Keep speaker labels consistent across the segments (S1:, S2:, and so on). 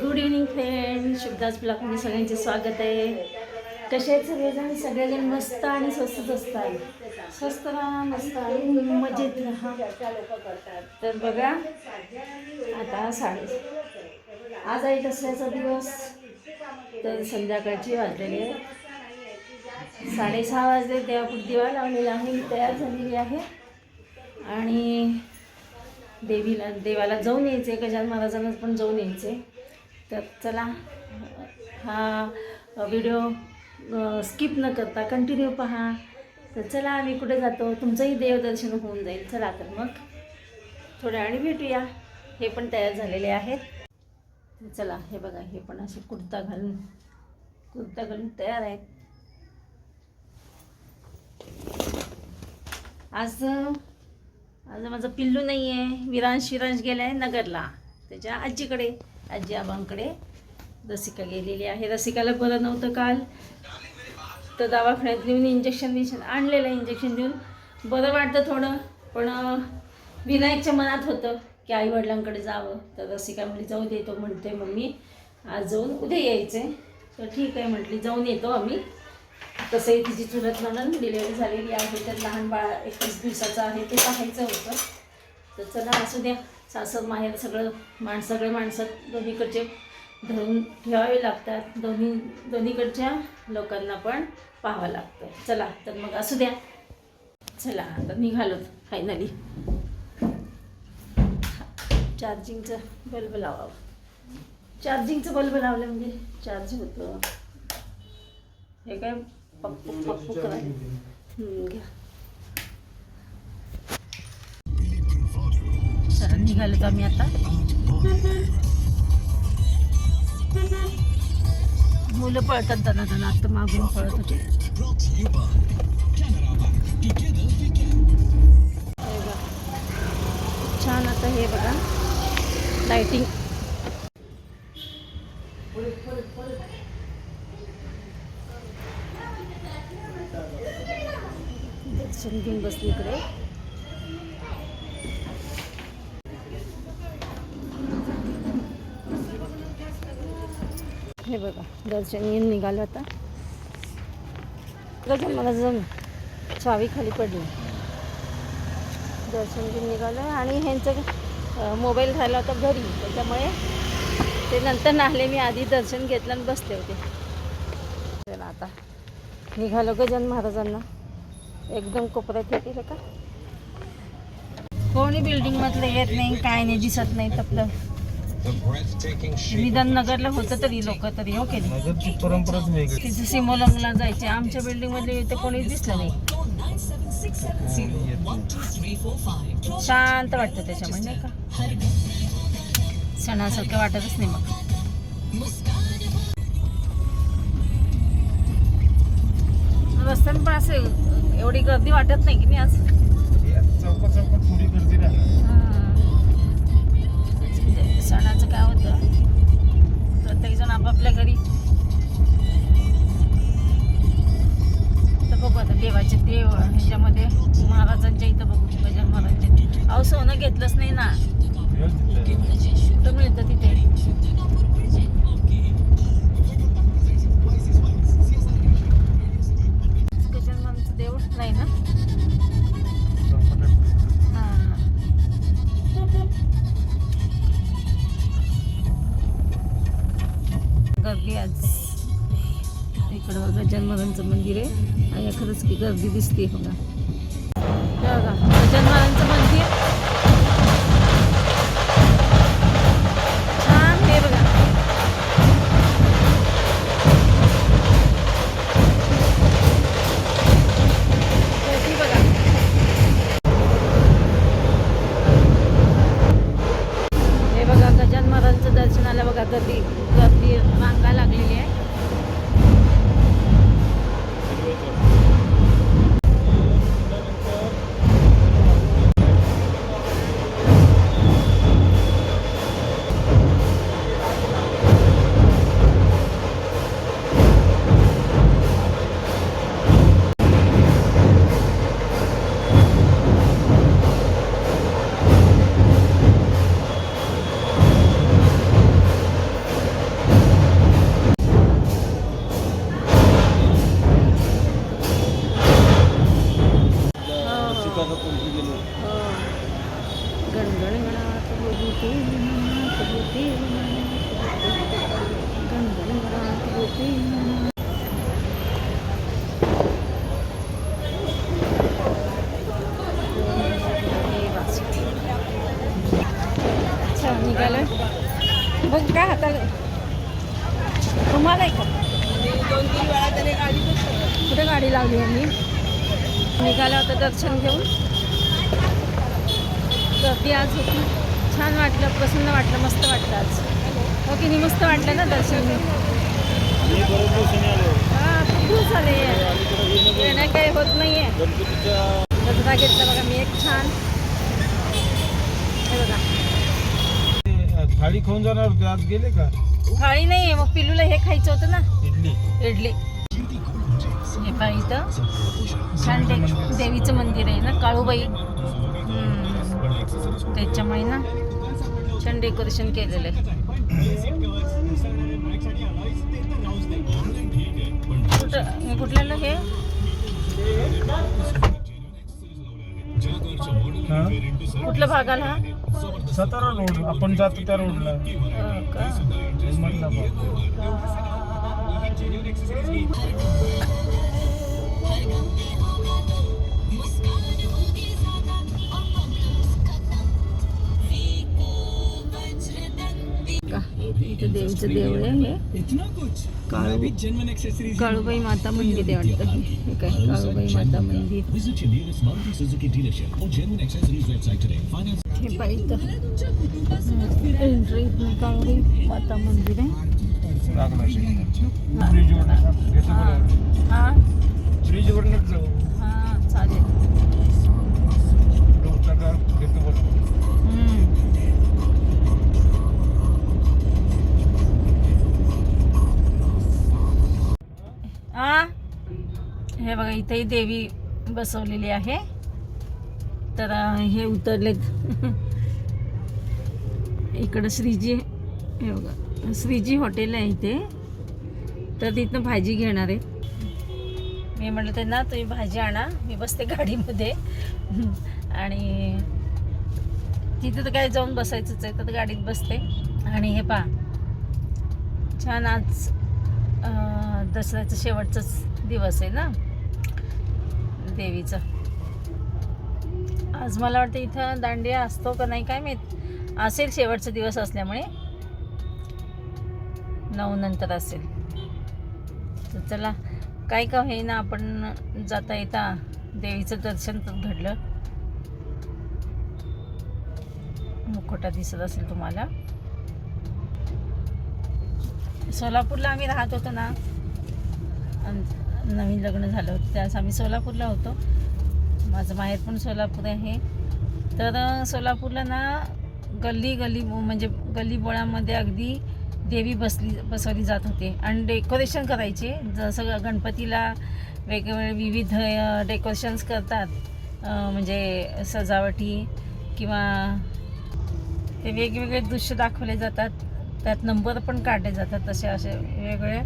S1: Good evening friend शुभदास ब्लॉकमध्ये सगळ्यांचे स्वागत आहे. कसे आहेत सगळेजण? सगळेजण मस्त आणि स्वस्तच असतात. स्वस्त राहा मस्त आणि मजेत राहा. तर बघा आता साडे आज आहे दसऱ्याचा दिवस. तर संध्याकाळची वाजलेली आहे. साडेसहा वाजले देवापुढे दिवा लावलेला आहे. मी तयार झालेली आहे. आणि देवीला देवाला जाऊन यायचे गजान महाराजांना पण जाऊन यायचे तर चला हा व्हिडिओ स्किप न करता कंटिन्यू पहा. तर चला आम्ही कुठे जातो? तुमचंही देवदर्शन होऊन जाईल. चला तर मग थोड्या वेळी भेटूया. हे पण तयार झालेले आहेत. चला हे बघा हे पण असे कुर्ता घालून कुर्ता घालून तयार आहेत. आज आज माझं पिल्लू नाही आहे विरांश विरांश गेला आहे नगरला त्याच्या आजीकडे. आजी आबांकडे रसिका गेलेली आहे. रसिकाला बरं नव्हतं काल. तर दवाखान्यात नेऊन इंजेक्शन विजेक्शन आणलेलं इंजेक्शन देऊन. बरं वाटतं थोडं पण विनायकच्या मनात होतं की आईवडिलांकडे जावं. तर रसिका म्हणली जाऊ देतो म्हणते मम्मी आज जाऊन उद्या यायचे तर ठीक आहे म्हटली जाऊन येतो आम्ही. तसंही तिची चुलत म्हणून डिलेवरी झालेली आहे. तर लहान बाळ एकवीस दिवसाचं आहे ते पाहायचं होतं. तर चला असू द्या. सासर माहेर सगळं माण सगळे माणसं दोन्हीकडचे धरून ठेवावे लागतात. दोन्ही दोन्हीकडच्या लोकांना पण पाहावं लागतं. चला तर मग असू द्या. चला आता निघालो फायनली चार्जिंगचं बल्ब लावावं. चार्जिंगचं बल्ब लावलं म्हणजे चार्ज होतं. हे काय? पप्पू पप्पू करायला हम्म, घ्या. चला आम्ही आता. मुलं पळतात दादा दादा आता मागून पळत होते. छान आता हे बघा लाइटिंग दर्शन घेऊन बसली इकडे. हे बघा दर्शन येऊन निघालं आता. गजन मला जम चावी खाली पडली. दर्शन घेऊन निघालं आणि ह्यांचं मोबाईल राहिला होता घरी त्याच्यामुळे ते नंतर नाहले मी आधी दर्शन घेतलं आणि बसले होते. आता निघालो गजान महाराजांना. एकदम कोपऱ्यात येतील का? कोणी बिल्डिंग मधलं येत नाही काय नाही दिसत नाही आपलं निदान नगरला होतं तरी लोक तरी हो की नाही?
S2: नगरची परंपराच वेगळी.
S1: तिथे सिमोलंगला जायचे आमच्या बिल्डिंगमध्ये इथे कोणीच दिसलं नाही. शांत वाटतं त्याच्यामुळे नाही का? सणासारखं वाटतच नाही मग. रस्त्याने पण असे एवढी गर्दी वाटत नाही की नाही आज?
S2: चौका चौकात थोडी गर्दी राहिली.
S1: म्हणजे सणाचं काय होतं? प्रत्येकजण आपापल्या घरी. तर बघू आता देवाचे देव ह्याच्यामध्ये महाराजांच्या इथं बघू गजान महाराजांच्या अहो सोनं घेतलंच नाही ना. कुठं मिळतं तिथे. गर्दी दिसते बघा. हे बघा गजान महाराजांचं मंदिर. छान हे बघा. गर्दी बघा. हे बघा गजान महाराजांचं दर्शनाला बघा गर्दी गर्दी रांगा लागलेली आहे. ਕਰ ਪੁੰਜੀ ਦੇ ਨੂੰ ਹਾਂ ਗਣ ਗਣ ਗਣਾ ਤੂੰ ਬੂ ਤੇ ਮਨਾ ਤੂੰ ਬੂ ਤੇ Ke mana ikut? Udah gak ada lagi ya nih निघालं होतं दर्शन घेऊन. गर्दी आज होती. छान वाटलं प्रसन्न वाटलं मस्त वाटलं आज. हो की नाही? मस्त वाटलं ना दर्शन घेऊन? हां खूप दिवस झाले येणं काही होत नाही आहे गजरा घेतला बघा मी एक छान. हे बघा.
S2: थाळी खाऊन जाणार आज गेले का?
S1: थाळी नाही मग पिलूला हे खायचं होतं ना.
S2: इडली.
S1: इडली. हे इथं छान दे देवीचं मंदिर आहे ना काळूबाई. त्याच्यामुळे ना छान डेकोरेशन केलेलं आहे. कुठं कुठल्याला हे? कुठल्या भागाला? हा
S2: सातारा रोड. आपण जातो त्या रोडला.
S1: हो. देवीचं देऊळ आहे हे काळू काळूबाई माता मंदिर आहे वाटतं हे काय काळूबाई माता मंदिर हे एंट्री काळूबाई माता मंदिर आहे
S2: लागला ब्रिज वर घेतो
S1: हा
S2: बरं.
S1: हा
S2: ब्रिज वरनच जाऊ
S1: हा चालेल
S2: घेतो.
S1: हम्म. आ हे बघा इथेही देवी बसवलेली आहे तर अं, हे उतरलेत इकडं श्रीजी हे बघा श्रीजी हॉटेल आहे इथे तर तिथनं भाजी घेणार आहे मी म्हटलं त्यांना तुम्ही भाजी आणा मी बसते गाडीमध्ये. आणि तिथं तर काय जाऊन बसायचंच आहे तर गाडीत बसते. आणि हे पा छान आज दसऱ्याचा शेवटचाच दिवस आहे ना देवीचा. आज मला वाटतं इथं दांडिया असतो का नाही काय माहीत. असेल शेवटचा दिवस असल्यामुळे नऊ नंतर असेल. तर चला काय का होईना आपण जाता येता देवीचं दर्शन तर घडलं. मुखोटा दिसत असेल तुम्हाला. सोलापूरला आम्ही राहत होतो ना नवीन लग्न झालं होतं त्यास आम्ही सोलापूरला होतो. माझं माहेर पण सोलापूर आहे. तर सोलापूरला ना गल्ली गल्ली म्हणजे गल्ली बोळामध्ये अगदी देवी बसली बसवली जात होते. आणि डेकोरेशन करायचे. जसं गणपतीला वेगवेगळे विविध डेकोरेशन्स करतात. म्हणजे सजावटी किंवा ते वेगवेगळे दृश्य दाखवले जातात. त्यात नंबर पण काढले जातात. तसे असे वेगवेगळे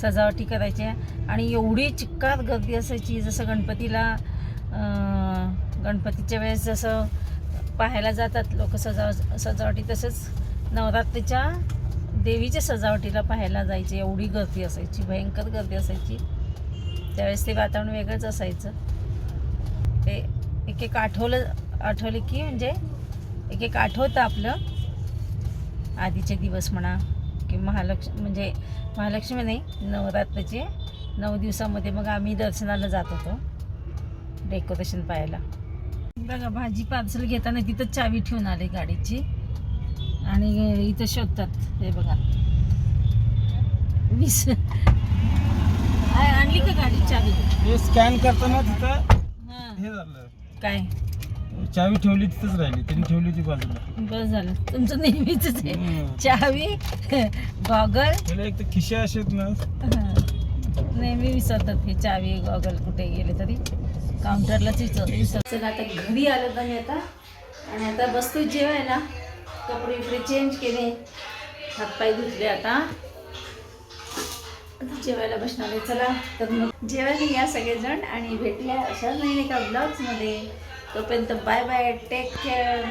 S1: सजावटी करायचे. आणि एवढी चिक्कार गर्दी असायची जसं गणपतीला गणपतीच्या वेळेस जसं पाहायला जातात लोक सजाव सजावटी तसंच नवरात्रीच्या देवीच्या सजावटीला पाहायला जायचे एवढी गर्दी असायची भयंकर गर्दी असायची. त्यावेळेस ते वातावरण वेगळंच असायचं. ते एक एक आठवलं आठवले की म्हणजे एक एक आठवतं आपलं. आधीचे दिवस म्हणा की महालक्ष्मी म्हणजे महालक्ष्मी नाही नवरात्राचे नऊ दिवसामध्ये मग आम्ही दर्शनाला जात होतो. डेकोरेशन पाहायला. बघा भाजी पार्सल घेताना तिथं चावी ठेवून आली गाडीची. आणि इथं शोधतात हे बघा. वीस. आणली का गाडी चावी?
S2: हे स्कॅन करताना तिथं
S1: हां.
S2: हे झालं.
S1: काय?
S2: चावी ठेवली तिथंच राहिली त्यांनी ठेवली होती बाजूला.
S1: बस झालं. तुमचं नेहमीच आहे. चावी गॉगल.
S2: एक तर खिशे असे आहेत ना
S1: नेहमी विसरतात हे चावी गॉगल कुठे गेले तरी. काउंटरलाच विसर विसर चला आता घरी आलो तर मी आता. आणि आता बसतो जेवायला. कपडे इकडे चेंज केले. हातपाय धुतले आता. आता जेवायला बसणार आहे. चला तर मग जेवायला या सगळेजण आणि भेटल्या अशाच नाही का ब्लॉग्समध्ये तोपर्यंत बाय बाय टेक केअर